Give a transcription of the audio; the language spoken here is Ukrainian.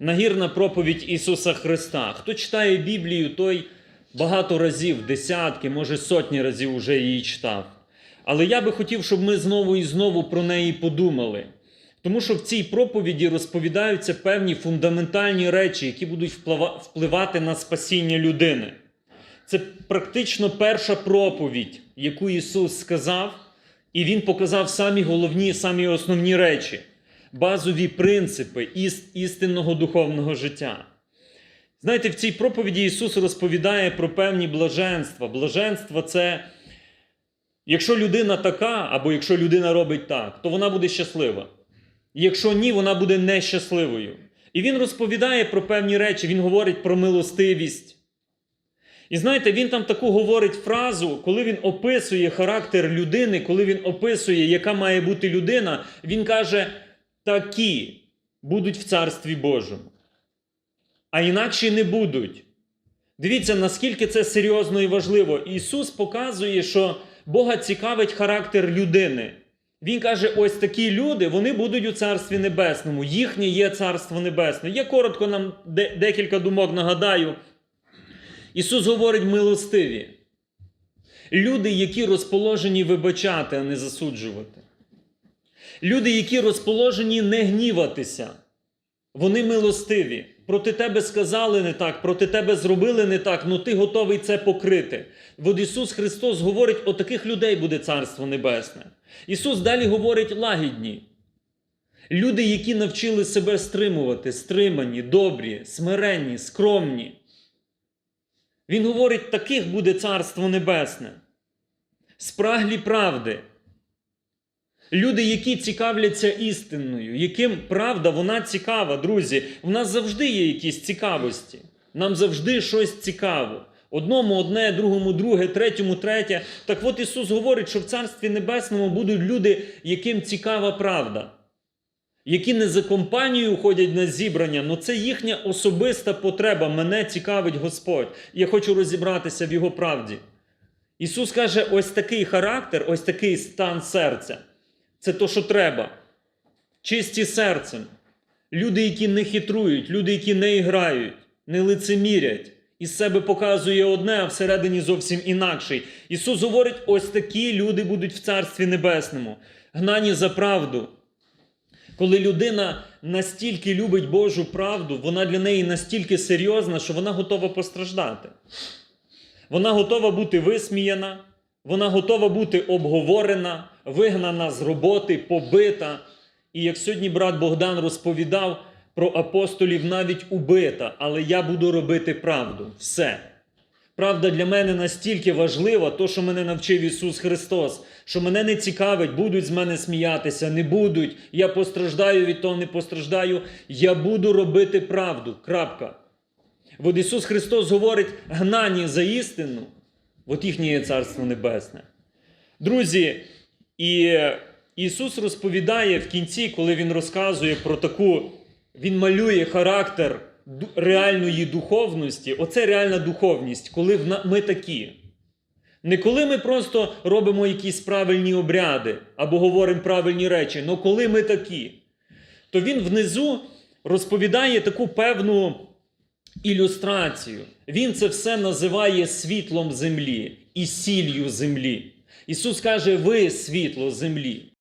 нагірна проповідь Ісуса Христа. Хто читає Біблію, той багато разів, десятки, може сотні разів уже її читав. Але я би хотів, щоб ми знову і знову про неї подумали. Тому що в цій проповіді розповідаються певні фундаментальні речі, які будуть впливати на спасіння людини. Це практично перша проповідь, яку Ісус сказав, і Він показав самі головні, самі основні речі, базові принципи іс- істинного духовного життя. Знаєте, в цій проповіді Ісус розповідає про певні блаженства. Блаженство це, якщо людина така, або якщо людина робить так, то вона буде щаслива. Якщо ні, вона буде нещасливою. І він розповідає про певні речі, він говорить про милостивість. І знаєте, він там таку говорить фразу, коли він описує характер людини, коли він описує, яка має бути людина, він каже: такі будуть в Царстві Божому. А інакше не будуть. Дивіться, наскільки це серйозно і важливо. Ісус показує, що Бога цікавить характер людини. Він каже: ось такі люди, вони будуть у Царстві Небесному. Їхнє є Царство Небесне. Я коротко нам декілька думок нагадаю. Ісус говорить милостиві. Люди, які розположені вибачати, а не засуджувати. Люди, які розположені не гніватися. Вони милостиві. Проти тебе сказали не так, проти тебе зробили не так, ну ти готовий це покрити. От Ісус Христос говорить, о таких людей буде Царство Небесне. Ісус далі говорить лагідні. Люди, які навчили себе стримувати, стримані, добрі, смиренні, скромні. Він говорить, таких буде Царство Небесне. Спраглі правди. Люди, які цікавляться істинною, яким правда вона цікава, друзі. У нас завжди є якісь цікавості. Нам завжди щось цікаво. Одному одне, другому друге, третьому третє. Так от Ісус говорить, що в Царстві Небесному будуть люди, яким цікава правда, які не за компанією ходять на зібрання, але це їхня особиста потреба. Мене цікавить Господь. Я хочу розібратися в Його правді. Ісус каже: ось такий характер, ось такий стан серця. Це то, що треба. Чисті серцем. Люди, які не хитрують, люди, які не іграють, не лицемірять. Із себе показує одне, а всередині зовсім інакший. Ісус говорить: ось такі люди будуть в Царстві Небесному, гнані за правду. Коли людина настільки любить Божу правду, вона для неї настільки серйозна, що вона готова постраждати. Вона готова бути висміяна, вона готова бути обговорена, вигнана з роботи, побита. І як сьогодні брат Богдан розповідав про апостолів, навіть убита, але я буду робити правду. Все. Правда для мене настільки важлива, то, що мене навчив Ісус Христос, що мене не цікавить, будуть з мене сміятися, не будуть. Я постраждаю від того, не постраждаю. Я буду робити правду. Крапка. От Ісус Христос говорить, гнані за істину, от їхнє є Царство Небесне. Друзі, і Ісус розповідає в кінці, коли Він розказує про таку, Він малює характер реальної духовності. Оце реальна духовність, коли ми такі. Не коли ми просто робимо якісь правильні обряди або говоримо правильні речі, але коли ми такі, то він внизу розповідає таку певну ілюстрацію. Він це все називає світлом землі і сіллю землі. Ісус каже, ви світло землі.